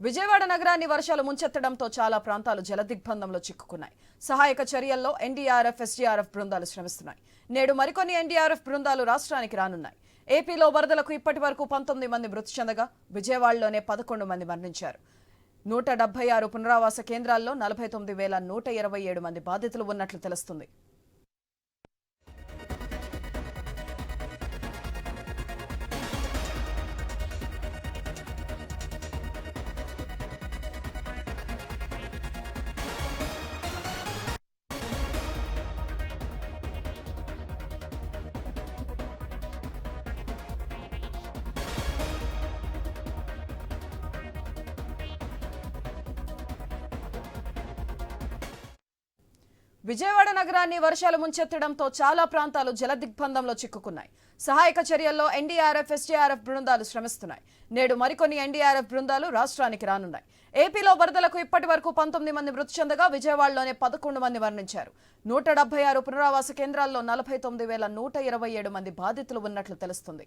విజయవాడ నగరాన్ని వర్షాలు ముంచెత్తడంతో చాలా ప్రాంతాలు జలదిగ్బంధంలో చిక్కుకున్నాయి. సహాయక చర్యల్లో ఎన్డీఆర్ఎఫ్ ఎస్డీఆర్ఎఫ్ బృందాలు శ్రమిస్తున్నాయి. నేడు మరికొన్ని ఎన్డీఆర్ఎఫ్ బృందాలు రాష్ట్రానికి రానున్నాయి. ఏపీలో వరదలకు ఇప్పటి వరకు పంతొమ్మిది మంది మృతి చెందగా విజయవాడలోనే పదకొండు మంది మరణించారు. నూట డెబ్బై ఆరు పునరావాస కేంద్రాల్లో నలభై తొమ్మిది వేల నూట ఇరవై ఏడు మంది బాధితులు ఉన్నట్లు తెలుస్తుంది. విజయవాడ నగరాన్ని వర్షాలు ముంచెత్తడంతో చాలా ప్రాంతాలు జలదిగ్బంధంలో చిక్కుకున్నాయి. సహాయక చర్యల్లో ఎన్డీఆర్ఎఫ్ ఎస్డీఆర్ఎఫ్ బృందాలు శ్రమిస్తున్నాయి. నేడు మరికొన్ని ఎన్డీఆర్ఎఫ్ బృందాలు రాష్ట్రానికి రానున్నాయి. ఏపీలో వరదలకు ఇప్పటి వరకు పంతొమ్మిది మంది మృతి చెందగా విజయవాడలోనే పదకొండు మంది మరణించారు. నూట డెబ్బై ఆరు పునరావాస కేంద్రాల్లో నలభై తొమ్మిది వేల నూట ఇరవై ఏడు మంది బాధితులు ఉన్నట్లు తెలుస్తుంది.